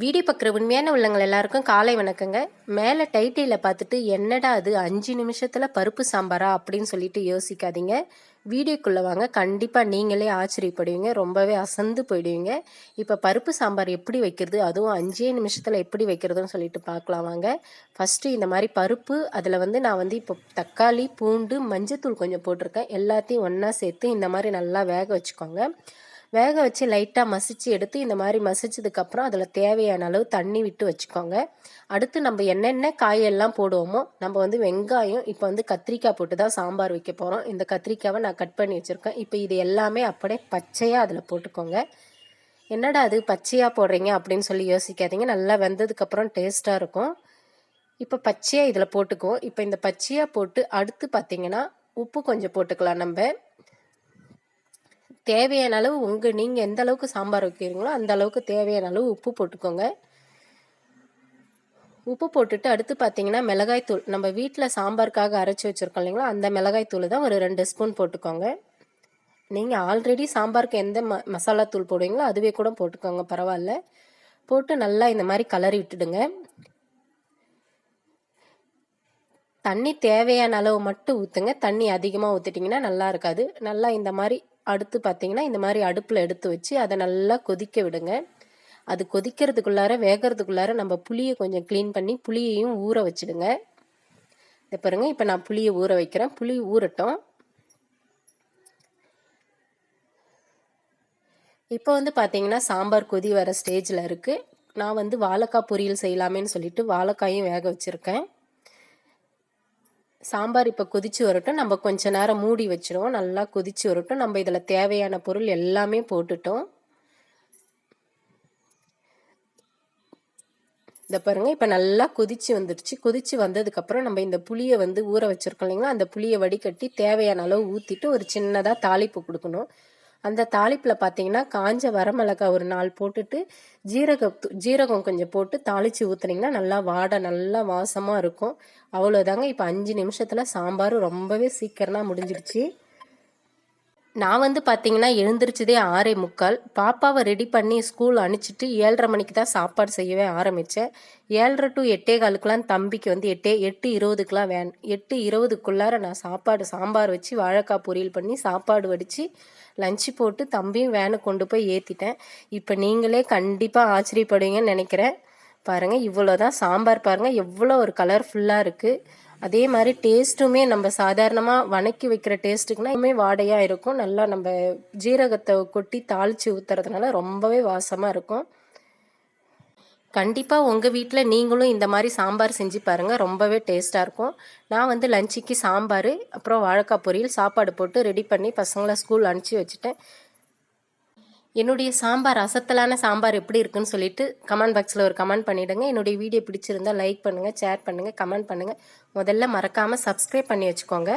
Video பார்க்குற உண்மையான உள்ளங்கள் எல்லாருக்கும் காலை வணக்கங்க. மேலே டைட்டிலில் பார்த்துட்டு என்னடா அது அஞ்சு நிமிஷத்தில் பருப்பு சாம்பாரா அப்படின்னு சொல்லிட்டு யோசிக்காதீங்க. வீடியோக்குள்ளே வாங்க. கண்டிப்பாக நீங்களே ஆச்சரியப்படுவீங்க. ரொம்பவே அசந்து போயிடுவீங்க. இப்போ பருப்பு சாம்பார் எப்படி வைக்கிறது? அதுவும் அஞ்சே நிமிஷத்தில் எப்படி வைக்கிறதுன்னு சொல்லிட்டு பார்க்கலாம் வாங்க. ஃபஸ்ட்டு இந்த மாதிரி பருப்பு அதில் வந்து நான் வந்து இப்போ தக்காளி பூண்டு மஞ்சத்தூள் கொஞ்சம் போட்டிருக்கேன். எல்லாத்தையும் ஒன்றா சேர்த்து இந்த மாதிரி நல்லா வேக வச்சுக்கோங்க. வேக வச்சு லைட்டாக மசிச்சு எடுத்து இந்த மாதிரி மசிச்சதுக்கப்புறம் அதில் தேவையான அளவு தண்ணி விட்டு வச்சுக்கோங்க. அடுத்து நம்ம என்னென்ன காயெல்லாம் போடுவோமோ நம்ம வந்து வெங்காயம் இப்போ வந்து கத்திரிக்காய் போட்டு தான் சாம்பார் வைக்க போகிறோம் இந்த கத்திரிக்காவை நான் கட் பண்ணி வச்சுருக்கேன். இப்போ இது எல்லாமே அப்படியே பச்சையாக அதில் போட்டுக்கோங்க. என்னடா அது பச்சையாக போடுறீங்க அப்படின்னு சொல்லி யோசிக்காதீங்க. நல்லா வெந்ததுக்கப்புறம் டேஸ்ட்டாக இருக்கும். இப்போ பச்சையாக இதில் போட்டுக்குவோம். இப்போ இந்த பச்சையாக போட்டு அடுத்து பார்த்திங்கன்னா உப்பு கொஞ்சம் போட்டுக்கலாம் நம்ம. தேவையான அளவு உங்கள் நீங்கள் எந்த அளவுக்கு சாம்பார் வைக்கிறீங்களோ அந்த அளவுக்கு தேவையான அளவு உப்பு போட்டுக்கோங்க. உப்பு போட்டுட்டு அடுத்து பார்த்தீங்கன்னா மிளகாய் தூள். நம்ம வீட்டில் சாம்பாருக்காக அரைச்சி வச்சுருக்கோம் இல்லைங்களா அந்த மிளகாய் தூள் தான் ஒரு ரெண்டு ஸ்பூன் போட்டுக்கோங்க. நீங்கள் ஆல்ரெடி சாம்பாருக்கு எந்த ம மசாலா தூள் போடுவீங்களோ அதுவே கூட போட்டுக்கோங்க பரவாயில்ல. போட்டு நல்லா இந்த மாதிரி கலரி விட்டுடுங்க. தண்ணி தேவையான அளவு மட்டும் ஊற்றுங்க தண்ணி அதிகமாக ஊற்றிட்டிங்கன்னா நல்லா இருக்காது. நல்லா இந்த மாதிரி அடுத்து பார்த்தீங்கன்னா இந்த மாதிரி அடுப்பில் எடுத்து வச்சு அதை நல்லா கொதிக்க விடுங்க. அது கொதிக்கிறதுக்குள்ளார வேகிறதுக்குள்ளார நம்ம புளியை கொஞ்சம் க்ளீன் பண்ணி புளியையும் ஊற வச்சுடுங்க. இதை பாருங்கள் இப்போ நான் புளியை ஊற வைக்கிறேன். புளி ஊறட்டும். இப்போ வந்து பார்த்தீங்கன்னா சாம்பார் கொதி வர ஸ்டேஜில் இருக்குது நான் வந்து வாழைக்காய் பொரியல் செய்யலாமேன்னு சொல்லிட்டு வாழைக்காயும் வேக வச்சுருக்கேன். சாம்பார் இப்போ கொதிச்சு வரட்டும். நம்ம கொஞ்ச நேரம் மூடி வச்சுருவோம். நல்லா கொதிச்சு வரட்டும். நம்ம இதில் தேவையான பொருள் எல்லாமே போட்டுட்டோம். இந்த பாருங்கள் இப்போ நல்லா கொதிச்சு வந்துடுச்சு. கொதிச்சு வந்ததுக்கப்புறம் நம்ம இந்த புளியை வந்து ஊற வச்சுருக்கோம் இல்லைங்களா? அந்த புளியை வடிகட்டி தேவையான அளவு ஊற்றிட்டு ஒரு சின்னதாக தாளிப்பு கொடுக்கணும். அந்த தாளிப்பில் பார்த்தீங்கன்னா காஞ்ச வரமிளகாய் ஒரு நாள் போட்டுட்டு ஜீரக ஜீரகம் கொஞ்சம் போட்டு தாளித்து ஊற்றுனீங்கன்னா நல்லா வாடை நல்லா வாசமாக இருக்கும். அவ்வளோதாங்க இப்போ அஞ்சு நிமிஷத்தில் சாம்பார் ரொம்பவே சீக்கிரமாக முடிஞ்சிடுச்சு. நான் வந்து பார்த்தீங்கன்னா எழுந்திரிச்சதே ஆறே முக்கால். பாப்பாவை ரெடி பண்ணி ஸ்கூல் அனுப்பிச்சிட்டு ஏழரை மணிக்கு தான் சாப்பாடு செய்யவே ஆரம்பித்தேன் ஏழரை டு எட்டே காலுக்கெலாம் தம்பிக்கு வந்து எட்டே எட்டு இருபதுக்கெலாம் வேன் எட்டு இருபதுக்குள்ளார நான் சாப்பாடு சாம்பார் வச்சு வாழைக்காய் பொரியல் பண்ணி சாப்பாடு வடித்து லஞ்சு போட்டு தம்பியும் வேனை கொண்டு போய் ஏற்றிட்டேன் இப்போ நீங்களே கண்டிப்பாக ஆச்சரியப்படுவீங்கன்னு நினைக்கிறேன். பாருங்கள் இவ்வளோ தான் சாம்பார் பாருங்கள் எவ்வளோ ஒரு கலர்ஃபுல்லாக இருக்குது அதே மாதிரி டேஸ்ட்டுமே நம்ம சாதாரணமாக வணக்கி வைக்கிற டேஸ்ட்டுக்குனா இன்னுமே வாடையாக இருக்கும். நல்லா நம்ம ஜீரகத்தை கொட்டி தாளித்து ஊற்றுறதுனால ரொம்பவே வாசமாக இருக்கும். கண்டிப்பாக உங்கள் வீட்டில் நீங்களும் இந்த மாதிரி சாம்பார் செஞ்சு பாருங்கள் ரொம்பவே டேஸ்ட்டாக இருக்கும். நான் வந்து லஞ்சுக்கு சாம்பார் அப்புறம் வாழைக்காய் பொரியல் சாப்பாடு போட்டு ரெடி பண்ணி பசங்களை ஸ்கூல் அனுப்பிச்சி வச்சுட்டேன். என்னுடைய சாம்பார் அசத்தலான சாம்பார் எப்படி இருக்குன்னு சொல்லிட்டு கமெண்ட் பாக்ஸில் ஒரு கமெண்ட் பண்ணிவிடுங்க என்னுடைய வீடியோ பிடிச்சிருந்தால் லைக் பண்ணுங்கள் ஷேர் பண்ணுங்கள் கமெண்ட் பண்ணுங்கள் முதல்ல மறக்காமல் சப்ஸ்கிரைப் பண்ணி வச்சுக்கோங்க.